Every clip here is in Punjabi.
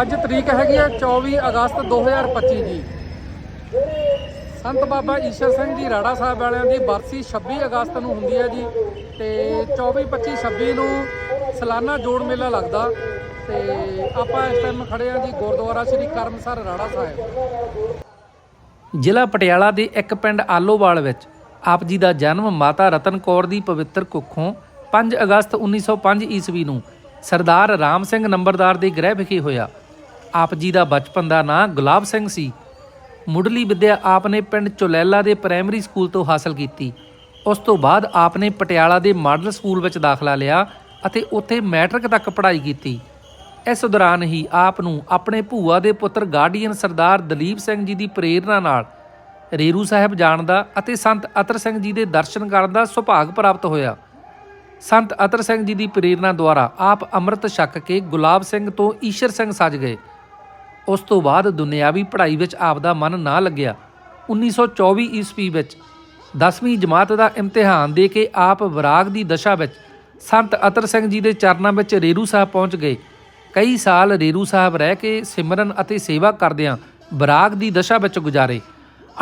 ਅੱਜ ਤਰੀਕ ਹੈਗੀ ਹੈ 24 ਅਗਸਤ 2025 ਜੀ ਸੰਤ ਬਾਬਾ ਈਸ਼ਰ ਸਿੰਘ ਜੀ ਰਾੜਾ ਸਾਹਿਬ ਵਾਲਿਆਂ ਦੀ ਬਰਸੀ 26 ਅਗਸਤ ਨੂੰ ਹੁੰਦੀ ਹੈ ਜੀ ਤੇ 24 25 26 ਨੂੰ ਸਾਲਾਨਾ ਜੋੜ ਮੇਲਾ ਲੱਗਦਾ ਤੇ ਆਪਾਂ ਇਸ ਟਾਈਮ ਖੜੇ ਹਾਂ ਜੀ ਗੁਰਦੁਆਰਾ ਸ੍ਰੀ ਕਰਮਸਰ ਰਾੜਾ ਸਾਹਿਬ। ਜ਼ਿਲ੍ਹਾ ਪਟਿਆਲਾ ਦੇ ਇੱਕ ਪਿੰਡ ਆਲੋਵਾਲ ਵਿੱਚ ਆਪ ਜੀ ਦਾ ਜਨਮ ਮਾਤਾ ਰਤਨ ਕੌਰ ਦੀ ਪਵਿੱਤਰ ਕੁੱਖੋਂ 5 ਅਗਸਤ 1905 ਈਸਵੀ ਨੂੰ ਸਰਦਾਰ ਰਾਮ ਸਿੰਘ ਨੰਬਰਦਾਰ ਦੇ ਗ੍ਰਹਿ ਵਿਖੇ ਹੋਇਆ। ਆਪ ਜੀ ਦਾ ਬਚਪਨ ਦਾ ਨਾਂ ਗੁਲਾਬ ਸਿੰਘ ਸੀ। ਮੁੱਢਲੀ ਵਿੱਦਿਆ ਆਪ ਨੇ ਪਿੰਡ ਚੋਲੈਲਾ ਦੇ ਪ੍ਰਾਇਮਰੀ ਸਕੂਲ ਤੋਂ ਹਾਸਲ ਕੀਤੀ। ਉਸ ਤੋਂ ਬਾਅਦ ਆਪ ਨੇ ਪਟਿਆਲਾ ਦੇ ਮਾਡਲ ਸਕੂਲ ਵਿੱਚ ਦਾਖਲਾ ਲਿਆ ਅਤੇ ਉੱਥੇ ਮੈਟ੍ਰਿਕ ਤੱਕ ਪੜ੍ਹਾਈ ਕੀਤੀ। ਇਸ ਦੌਰਾਨ ਹੀ ਆਪ ਨੂੰ ਆਪਣੇ ਭੂਆ ਦੇ ਪੁੱਤਰ ਗਾਰਡੀਅਨ ਸਰਦਾਰ ਦਲੀਪ ਸਿੰਘ ਜੀ ਦੀ ਪ੍ਰੇਰਣਾ ਨਾਲ ਰੇਰੂ ਸਾਹਿਬ ਜਾਣ ਦਾ ਅਤੇ ਸੰਤ ਅਤਰ ਸਿੰਘ ਜੀ ਦੇ ਦਰਸ਼ਨ ਕਰਨ ਦਾ ਸੁਭਾਗ ਪ੍ਰਾਪਤ ਹੋਇਆ। ਸੰਤ ਅਤਰ ਸਿੰਘ ਜੀ ਦੀ ਪ੍ਰੇਰਣਾ ਦੁਆਰਾ ਆਪ ਅੰਮ੍ਰਿਤ ਛਕ ਕੇ ਗੁਲਾਬ ਸਿੰਘ ਤੋਂ ਈਸ਼ਰ ਸਿੰਘ ਸੱਜ ਗਏ। ਉਸ ਤੋਂ ਬਾਅਦ ਦੁਨਿਆਵੀ ਪੜ੍ਹਾਈ ਵਿੱਚ ਆਪ ਦਾ ਮਨ ਨਾ ਲੱਗਿਆ। 1924 ਈਸਵੀ ਵਿੱਚ 10ਵੀਂ ਜਮਾਤ ਦਾ ਇਮਤਿਹਾਨ ਦੇ ਕੇ ਆਪ ਵਿਰਾਗ ਦੀ ਦਸ਼ਾ ਵਿੱਚ ਸੰਤ ਅਤਰ ਸਿੰਘ ਜੀ ਦੇ ਚਰਨਾਂ ਵਿੱਚ ਰੇਰੂ ਸਾਹਿਬ ਪਹੁੰਚ ਗਏ। ਕਈ ਸਾਲ ਰੇਰੂ ਸਾਹਿਬ ਰਹਿ ਕੇ ਸਿਮਰਨ ਅਤੇ ਸੇਵਾ ਕਰਦਿਆਂ ਵਿਰਾਗ ਦੀ ਦਸ਼ਾ ਵਿੱਚ ਗੁਜ਼ਾਰੇ।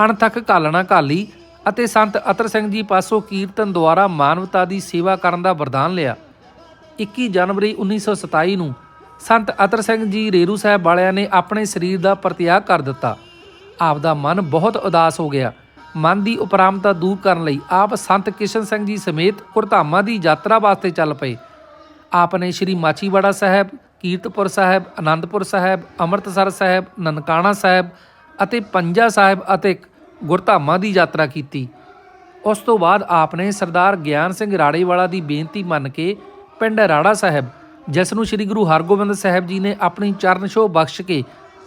ਅਣਥੱਕ ਕਾਲਣਾ ਘਾਲੀ ਅਤੇ ਸੰਤ ਅਤਰ ਸਿੰਘ ਜੀ ਪਾਸੋਂ ਕੀਰਤਨ ਦੁਆਰਾ ਮਾਨਵਤਾ ਦੀ ਸੇਵਾ ਕਰਨ ਦਾ ਵਰਦਾਨ ਲਿਆ। 21 ਜਨਵਰੀ 1927 ਨੂੰ ਸੰਤ ਅਤਰ ਸਿੰਘ ਜੀ ਰੇਰੂ ਸਾਹਿਬ ਵਾਲਿਆਂ ਨੇ ਆਪਣੇ ਸਰੀਰ ਦਾ ਪ੍ਰਤਿਆਗ ਕਰ ਦਿੱਤਾ। ਆਪ ਦਾ ਮਨ ਬਹੁਤ ਉਦਾਸ ਹੋ ਗਿਆ। ਮਨ ਦੀ ਉਪਰਾਮਤਾ ਦੂਰ ਕਰਨ ਲਈ ਆਪ ਸੰਤ ਕਿਸ਼ਨ ਸਿੰਘ ਜੀ ਸਮੇਤ ਕੁਰਧਾਮਾਂ ਦੀ ਯਾਤਰਾ ਵਾਸਤੇ ਚੱਲ ਪਏ। ਆਪ ਨੇ ਸ੍ਰੀ ਮਾਚੀਵਾੜਾ ਸਾਹਿਬ, ਕੀਰਤਪੁਰ ਸਾਹਿਬ ਆਨੰਦਪੁਰ ਸਾਹਿਬ, ਅੰਮ੍ਰਿਤਸਰ ਸਾਹਿਬ, ਨਨਕਾਣਾ ਸਾਹਿਬ ਅਤੇ ਪੰਜਾ ਸਾਹਿਬ ਅਤੇ ਗੁਰਧਾਮਾਂ ਦੀ ਯਾਤਰਾ ਕੀਤੀ। ਉਸ ਤੋਂ ਬਾਅਦ ਆਪ ਨੇ ਸਰਦਾਰ ਗਿਆਨ ਸਿੰਘ ਰਾੜੇਵਾਲਾ ਦੀ ਬੇਨਤੀ ਮੰਨ ਕੇ ਪਿੰਡ ਰਾੜਾ ਸਾਹਿਬ, ਜਿਸ ਨੂੰ ਸ੍ਰੀ ਗੁਰੂ ਹਰਗੋਬਿੰਦ ਸਾਹਿਬ ਜੀ ਨੇ ਆਪਣੀ ਚਰਨ ਛੋਹ ਬਖਸ਼ ਕੇ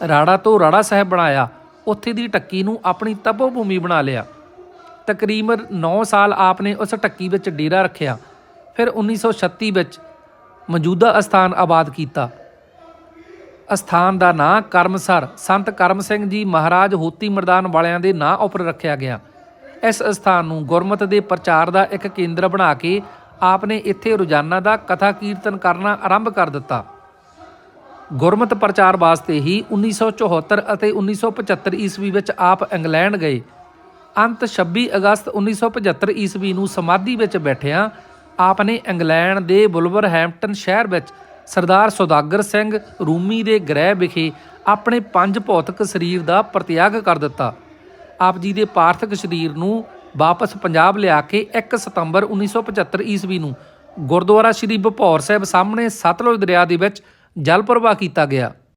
ਰਾੜਾ ਤੋਂ ਰਾੜਾ ਸਾਹਿਬ ਬਣਾਇਆ, ਉੱਥੇ ਦੀ ਟੱਕੀ ਨੂੰ ਆਪਣੀ ਤਪੋ ਭੂਮੀ ਬਣਾ ਲਿਆ। ਤਕਰੀਬਨ 9 ਸਾਲ ਆਪ ਨੇ ਉਸ ਟੱਕੀ ਵਿੱਚ ਡੇਰਾ ਰੱਖਿਆ। ਫਿਰ 1936 ਵਿੱਚ ਮੌਜੂਦਾ ਅਸਥਾਨ ਆਬਾਦ ਕੀਤਾ। ਅਸਥਾਨ ਦਾ ਨਾਂ ਕਰਮਸਰ। ਸੰਤ ਕਰਮ ਸਿੰਘ ਜੀ ਮਹਾਰਾਜ ਹੋਤੀ ਮਰਦਾਨ ਵਾਲਿਆਂ ਦੇ ਨਾਂ ਉੱਪਰ ਰੱਖਿਆ ਗਿਆ। ਇਸ ਅਸਥਾਨ ਨੂੰ ਗੁਰਮਤ ਦੇ ਪ੍ਰਚਾਰ ਦਾ ਇੱਕ ਕੇਂਦਰ ਬਣਾ ਕੇ ਆਪ ਨੇ ਇੱਥੇ ਰੋਜ਼ਾਨਾ ਦਾ ਕਥਾ ਕੀਰਤਨ ਕਰਨਾ ਆਰੰਭ ਕਰ ਦਿੱਤਾ। ਗੁਰਮਤ ਪ੍ਰਚਾਰ ਵਾਸਤੇ ਹੀ 1974 ਅਤੇ 1975 ਈਸਵੀ ਵਿੱਚ ਆਪ ਇੰਗਲੈਂਡ ਗਏ। ਅੰਤ 26 ਅਗਸਤ 1975 ਈਸਵੀ ਨੂੰ ਸਮਾਧੀ ਵਿੱਚ ਬੈਠਿਆਂ ਆਪ ਨੇ ਇੰਗਲੈਂਡ ਦੇ ਬੁਲਵਰਹੈਂਪਟਨ ਸ਼ਹਿਰ ਵਿੱਚ ਸਰਦਾਰ ਸੁਦਾਗਰ ਸਿੰਘ ਰੂਮੀ ਦੇ ਗ੍ਰਹਿ ਵਿਖੇ ਆਪਣੇ ਪੰਜ ਭੌਤਿਕ ਸਰੀਰ ਦਾ ਪ੍ਰਤਿਆਗ ਕਰ ਦਿੱਤਾ। ਆਪ ਜੀ ਦੇ ਪਾਰਥਿਕ ਸਰੀਰ ਨੂੰ ਵਾਪਸ ਪੰਜਾਬ ਲਿਆ ਕੇ 1 ਸਤੰਬਰ 1975 ਈਸਵੀ ਨੂੰ ਗੁਰਦੁਆਰਾ ਸ੍ਰੀ ਬਪੌਰ ਸਾਹਿਬ ਸਾਹਮਣੇ ਸਤਲੁਜ ਦਰਿਆ ਦੇ ਵਿੱਚ ਜਲ ਪ੍ਰਵਾਹ ਕੀਤਾ ਗਿਆ।